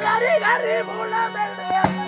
Cari, garri, mula, merdea.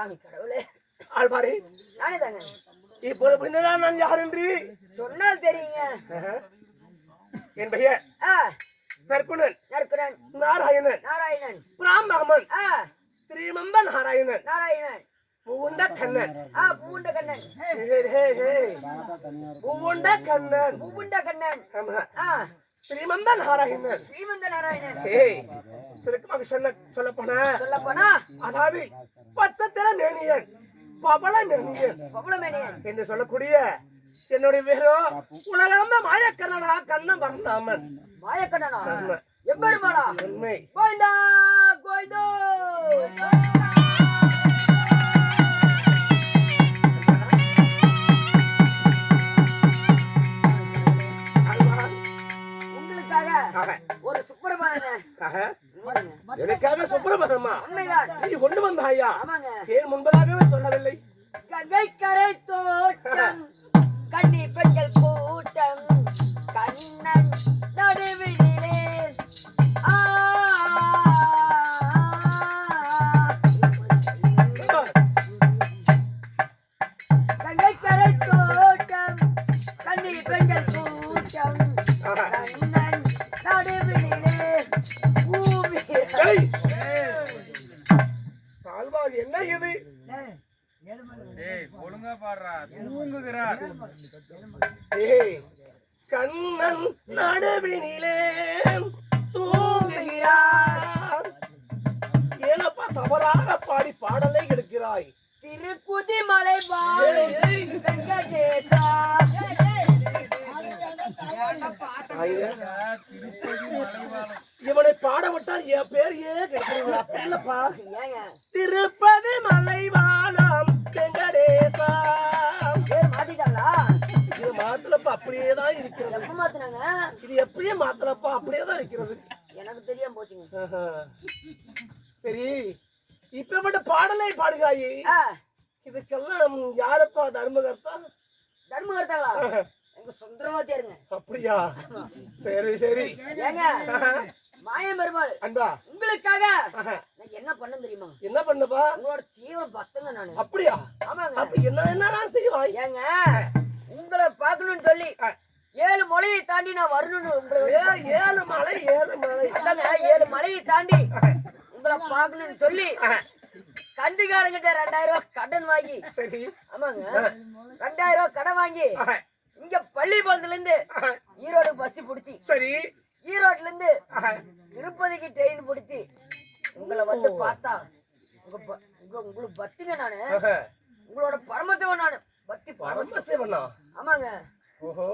சாமி கடவுளே. ஆழ்வாரி நானே தாங்க. இப்போது பின்னதான் நான் யார் என்று சொன்னால் தெரியுங்க. என் பெயர் நற்குணன். நற்குணன். நாராயணன். நாராயணன். பிராமகமன். ஆ. ஸ்ரீமந்த நாராயணன். நாராயணன் பூவுண்ட கண்ணன். ஆ பூண்ட கண்ணன். ஹே, ஹே, ஹே. பூவுண்ட கண்ணன். பூவுண்ட கண்ணன். ஆமா. ஆ. நாராயணன். ஸ்ரீமந்த நாராயணன். ஏய் சுருக்கமாக சொல்ல சொல்ல போன சொல்ல போனா அதாவது பச்சத்திர மேனியன் பவள மேனியன். என்று சொல்லக்கூடிய என்னுடைய பேரோ உலகளந்த மாயக்கண்ணனா கண்ண பரந்தாமன் மாயக்கண்ணனா? ஆமா. எம்பெருமானா? உண்மை. கோயிந்தா கோயிந்தோ ஒரு சுப்பிரமணியன. ஆக, எனக்காக உண்மைதான். நீ கொண்டு வந்தாயா? ஏன் முன்பதாகவே சொல்லவில்லை. ஆழ்வார் என்ன இது? ஒழுங்கா பாடுறா தூங்குகிறார். கண்ணன் நடுவினிலே தூங்குகிறார். ஏனப்பா தவறாக பாடி பாடலை எடுக்கிறாய்? திருக்குதி மலை திருப்பதி மலைவாழம் இவனை பாட விட்டால் என் பேர் ஏன் கிடைக்கிறது அப்படி இல்லப்பா. ஏங்க. திருப்பதி மலைவானம் வெங்கடேசா இது மாத்தலப்பா அப்படியே தான் இருக்கிறது. எப்ப மாத்துனாங்க? இது எப்படியே மாத்தலப்பா அப்படியே தான் இருக்கிறது. எனக்கு தெரியாம போச்சுங்க. சரி இப்ப மட்டும் பாடலை பாடுகாயி. இதுக்கெல்லாம் யாரப்பா தர்மகர்த்தா? தர்மகர்த்தாங்களா எங்க சுந்தரமா தேருங்க அப்படியா? சரி சரி. ஏங்க. மாயம் பெருமாள் அன்பா. உங்களுக்காக. நான் என்ன பண்ண தெரியுமா? என்ன பண்ணப்பா? உங்களோட தீவிர பக்தங்க நானு. அப்படியா? ஆமாங்க. அப்ப என்ன என்ன நான் செய்வாய் ஏங்க உங்களை பார்க்கணும்னு சொல்லி. ஏழு மலையை தாண்டி நான் வரணும்னு உங்களை ஏ- ஏழு மலை ஏழு மலை. அதாங்க ஏழு மலையை தாண்டி உங்களை பார்க்கணும்னு சொல்லி தந்திகாரங்கிட்ட ரெண்டாயிரம் ரூபாய் கடன் வாங்கி சரி. ஆமாங்க ரெண்டாயிரம் ரூபாய் கடன் வாங்கி இங்க பள்ளிப்பாளத்துல இருந்து ஈரோடு பஸ் பிடிச்சி சரி. ஈரோட்ல இருந்து திருப்பதிக்கு ட்ரெயின் பிடிச்சி உங்களை வந்து பார்த்தா உங்க உங்களுக்கு பக்திங்க நானு. உங்களோட பரமசிவன் நானு. பக்தி பரமசிவன்? ஆமாங்க. ஓஹோ.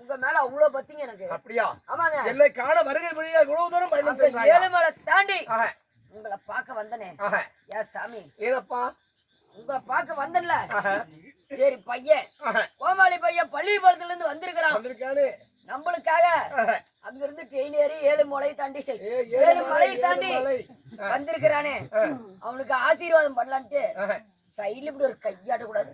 உங்க மேல அவ்வளவு பக்திங்க எனக்கு. அப்படியா? ஆமாங்க. என்னை காண வருகை வழியா இவ்வளவு தூரம் பயணம்? ஏழுமலை தாண்டி உங்களை பார்க்க வந்தனே. ஏ சாமி? ஏனப்பா உங்களை பார்க்க வந்தன்ல. சரி பையன். கோமாளி பையன் பள்ளிப்பாளத்துல இருந்து வந்திருக்கிறான். வந்திருக்கானே. நம்மளுக்காக. அங்க இருந்து ட்ரெயின் ஏறி ஏழு மலை தாண்டி ஏழு ஏழு மலை மலை, தாண்டி வந்திருக்கிறானே. அவனுக்கு ஆசீர்வாதம் பண்ணலான்ட்டு. சைடுல இப்படி ஒரு கையாட்ட கூடாது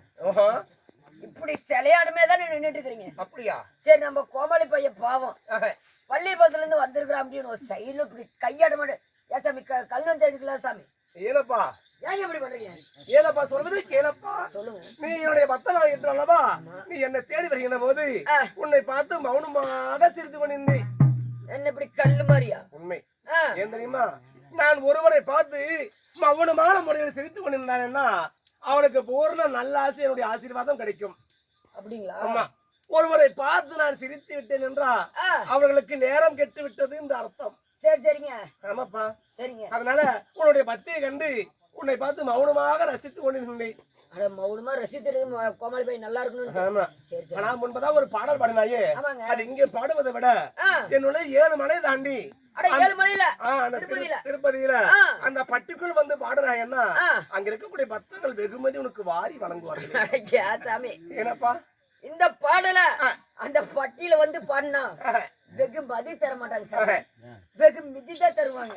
இப்படி சிலையாடுமே தான் நின்னுட்டு இருக்கிறீங்க அப்படியா? சரி நம்ம கோமாளி பையன் பாவம். பள்ளிப்பாளத்துல இருந்து வந்திருக்கிறான் அப்படின்னு ஒரு சைடுல இப்படி கையாட மாட்டேன். ஏன் சாமி கல் வந்து எடுக்கலாம் சாமி. ஏனப்பா ஏங்க இப்படி பண்றீங்க? ஏனப்பா சொல்றது கேளப்பா. சொல்லுங்க. நீ என்னுடைய பக்தனா என்று அல்லவா? நீ என்னை தேடி வருகின்ற போது. உன்னை பார்த்து மௌனமாக சிரித்து கொண்டிருந்தேன். என்ன இப்படி கல்லு மாதிரியா? உண்மை. ஏன் தெரியுமா? நான் ஒருவரை பார்த்து மௌனமான முறையில் சிரித்து கொண்டிருந்தானேன்னா அவனுக்கு பூர்ண நல்ல ஆசை என்னுடைய ஆசீர்வாதம் கிடைக்கும். அப்படிங்களா? ஆமா. ஒருவரை பார்த்து நான் சிரித்து விட்டேன் என்றா அவர்களுக்கு நேரம் கெட்டு விட்டது இந்த அர்த்தம். சரி சரிங்க. ஆமாப்பா. சரிங்க. அதனால உன்னுடைய பக்தியை கண்டு உன்னை பார்த்து மௌனமாக ரசித்து கொண்டிருந்தேன். அட மௌனமா ரசித்து கோமாளி பையன் நல்லா சரி சரி. ஆனா முன்பதா ஒரு பாடல் பாடினாயே. அது இங்கே பாடுவதை விட ஆ, என்னுடைய ஏழு மலை தாண்டி திருப்பதியில. அந்த பட்டிக்குள் வந்து பாடுறாங்கன்னா. அங்க இருக்கக்கூடிய பக்தர்கள் வெகுமதி உனக்கு வாரி சாமி. ஏனப்பா இந்த பாடல. அந்த பட்டியல வந்து பாடினா வெகு மதி தர மாட்டாங்க ஆஹா, வெகு மிதி தான் தருவாங்க.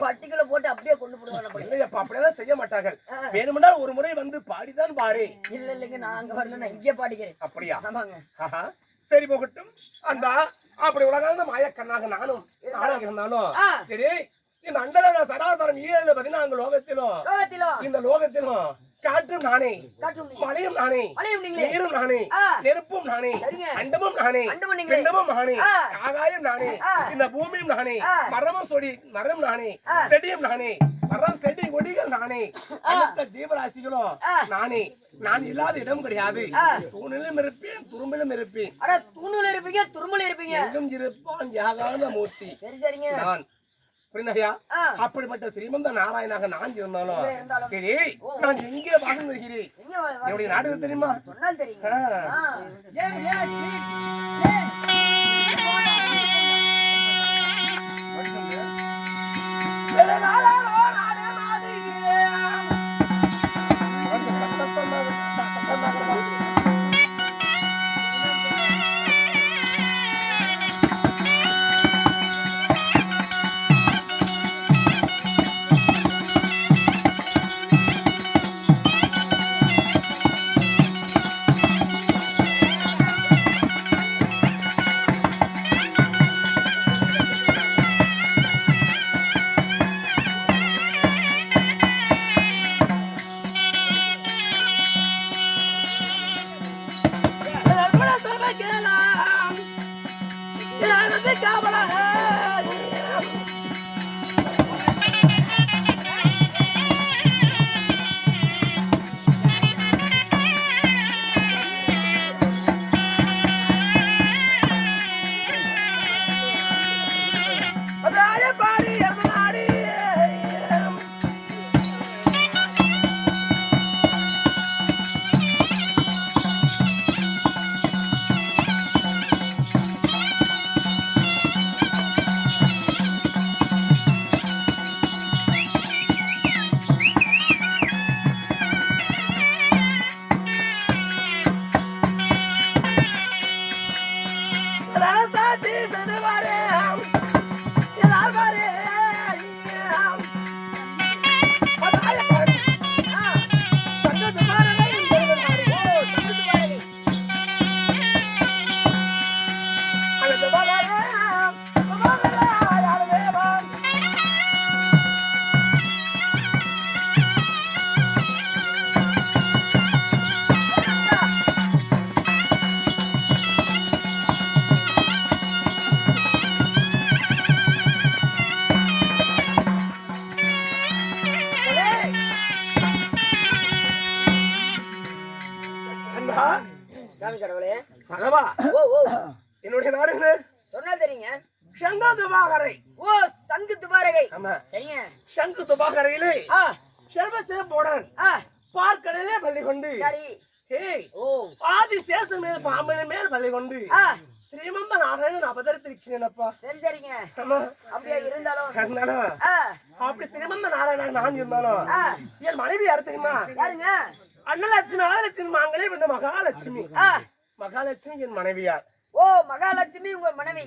பட்டிக்குள்ள போட்டு அப்படியே கொண்டு போடுவாங்க. இல்லையப்பா அப்படியெல்லாம் செய்ய மாட்டார்கள். ஆ, வேணுமென்றா ஒரு முறை வந்து பாடிதான் பாரு இல்ல இல்லைங்க நான் அங்க வரல நான் இங்கே பாடிக்கிறேன். அப்படியா? ஆமாங்க. சரி போகட்டும். அன்பா அப்படி உலகாந்த மாயக்கண்ணாக நானும் நானாக இருந்தாலும் சரி இந்த அண்டர சராசரம் ஏழு பதினான்கு லோகத்திலும் லோகத்திலோ? இந்த லோகத்திலும் காற்றும் நானே. மழையும் நானே. நீரும் நானே. நெருப்பும் நானே. அண்டமும் நானே. பிண்டமும் நானே. ஆகாயம் நானே. இந்த பூமியும் நானே. மரமும் சொடி மரம் நானே. செடியும் நானே. மரம் செடி கொடிகள் நானே. அனைத்த ஜீவராசிகளும். நானே. நான் இல்லாத இடம் கிடையாது. தூணிலும் இருப்பேன் துரும்பிலும் இருப்பேன். தூணுல இருப்பீங்க துருமுல இருப்பீங்க. எங்கும் இருப்பான் யாகான மூர்த்தி. சரி சரிங்க. நான் புரிந்தகையா அப்படிப்பட்ட ஸ்ரீமந்த நாராயணாக நான் இருந்தாலும் நான் எங்கே வாழ்ந்து வருகிறேன் என்னுடைய நாடு தெரியுமா? சொன்னால் 下不来 சங்கு துபாகரையிலே ஆ. செல்வ சிறப்புடன் பார்க்கடலே பள்ளி கொண்டு ஆதி சேசன் மேல் பாம்பன மேல் பள்ளி கொண்டு ஸ்ரீமந்த நாராயணன் அவதரித்திருக்கிறேனப்பா சரி சரிங்க. அப்படியா இருந்தாலும். அப்படி ஸ்ரீமந்த நாராயணன் நான் இருந்தாலும் என் மனைவி யார் தெரியுமா? யாருங்க? அன்னலட்சுமி ஆதிலட்சுமி மாங்களே இந்த மகாலட்சுமி. மகாலட்சுமி என் மனைவியார் ஓ மகாலட்சுமி உங்க மனைவி.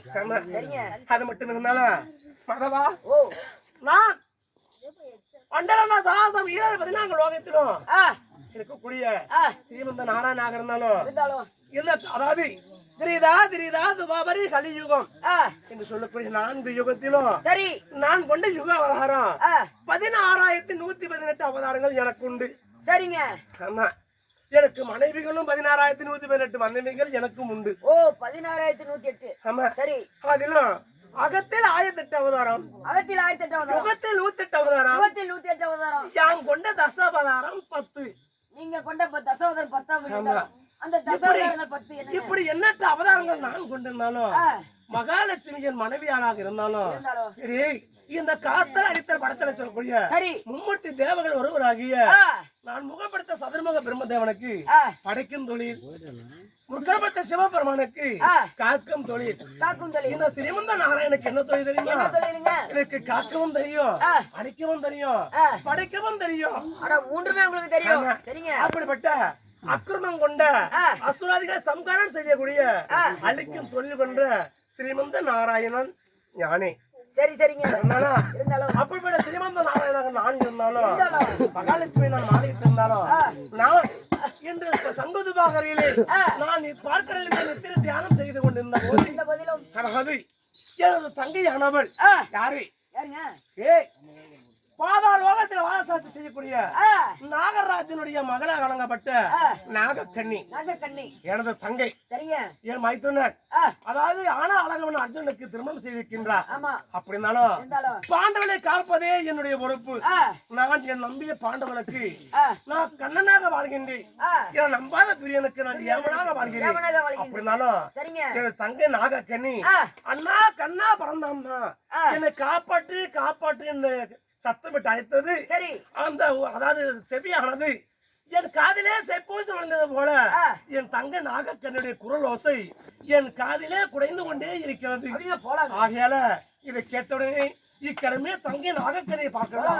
சரிங்க. அது மட்டும் இருந்தாலும் மகவா ஓ. நான் அண்டரண்ணா சாசம் ஈரல் பதினான்கு லோகத்திலும் ஆ. இருக்கக்கூடிய ஸ்ரீமந்த நாராயணாக இருந்தாலும் அதாவது திரிதா திரிதா துபாபரி கலியுகம் என்று சொல்லக்கூடிய நான்கு யுகத்திலும் சரி. நான் கொண்ட யுக அவதாரம் பதினாறாயிரத்தி நூத்தி பதினெட்டு அவதாரங்கள் எனக்கு உண்டு. சரிங்க. ஆமா. எனக்கு மனைவிகளும் பதினாறாயிரத்தி நூத்தி பதினெட்டு மனைவிகள் எனக்கும் உண்டு. ஓ பதினாறாயிரத்தி நூத்தி எட்டு. ஆமா. சரி. அதிலும் அகத்தில் ஆயிரத்தி எட்டு அவதாரம். அகத்தில் ஆயிரத்தி எட்டு அவதாரம். யுகத்தில் நூத்தி எட்டு அவதாரம். யுகத்தில் நூத்தி எட்டு அவதாரம். யாம் கொண்ட தசாவதாரம் பத்து. நீங்க கொண்ட தசாவதாரம் பத்தாம் அந்த தசாவதாரங்கள் பத்து இப்படி எண்ணற்ற அவதாரங்கள் நான் கொண்டிருந்தாலும் ஆ, மகாலட்சுமி என் மனைவியாராக இருந்தாலும் இருந்தாலும் சரி இந்த காத்தல் அடித்தல் படத்துல சொல்லக்கூடிய மும்மூர்த்தி தேவர்கள் ஒருவராகிய நான் முகப்படுத்த சதுர்முக பிரம்மதேவனுக்கு படைக்கும் தொழில் முகப்படுத்த சிவபெருமானுக்கு காக்கும் தொழில். காக்கும் தொழில். இந்த சிறிமந்த நாராயணுக்கு என்ன தொழில் தெரியுமா? எனக்கு காக்கவும் தெரியும். அடிக்கவும் தெரியும். படைக்கவும் தெரியும். மூன்றுமே உங்களுக்கு தெரியும். சரிங்க. அப்படிப்பட்ட அக்கிரமம் கொண்ட. அசுராதிகளை சம்காரம் செய்யக்கூடிய. அழிக்கும் தொழில் கொண்ட ஸ்ரீமந்த நாராயணன் ஞானி. சரி சரிங்க. அப்படிப்பட்ட நாராயணன் நான் மகாலட்சுமி நான் மாறிட்டு இருந்தாலும். நான் இன்று சங்கதுபாகரிலே ஆ. நான் பார்க்கடலில் நித்திர தியானம் செய்து கொண்டிருந்த போது இந்த பதிலும் எனது தங்கையானவள் ஆ, யாரு? யாருங்க? ஏய் பாதாள லோகத்தில் வாழசாட்சி செய்யக்கூடிய நாகராஜனுடைய மகளாக வழங்கப்பட்ட நாகக்கண்ணி. நாகக்கண்ணி. எனது தங்கை. என் மைத்துனர். அதாவது ஆனா அழகவன் அர்ஜுனுக்கு திருமணம் செய்திருக்கின்றார். அப்படி இருந்தாலும். பாண்டவனை காப்பதே என்னுடைய பொறுப்பு. நான் என் நம்பிய பாண்டவனுக்கு நான் கண்ணனாக வாழ்கின்றேன். என் நம்பாத துரியனுக்கு நான் ஏமனாக வாழ்கிறேன். அப்படி இருந்தாலும் எனது தங்கை நாகக்கண்ணி அண்ணா கண்ணா பறந்தாம்னா. என்னை காப்பாற்று காப்பாற்று சத்தமிட்டு அழைத்தது. சரி. அந்த அதாவது செவியானது என் காதிலே செப்பூசி விழுந்தது போல. என் தங்க நாகக்கண்ணுடைய குரல் ஓசை என் காதிலே குறைந்து கொண்டே இருக்கிறது. ஆகையால இதை கேட்டவுடனே இக்கடமே தங்கை நாகக்கண்ணியை பார்க்கலாம்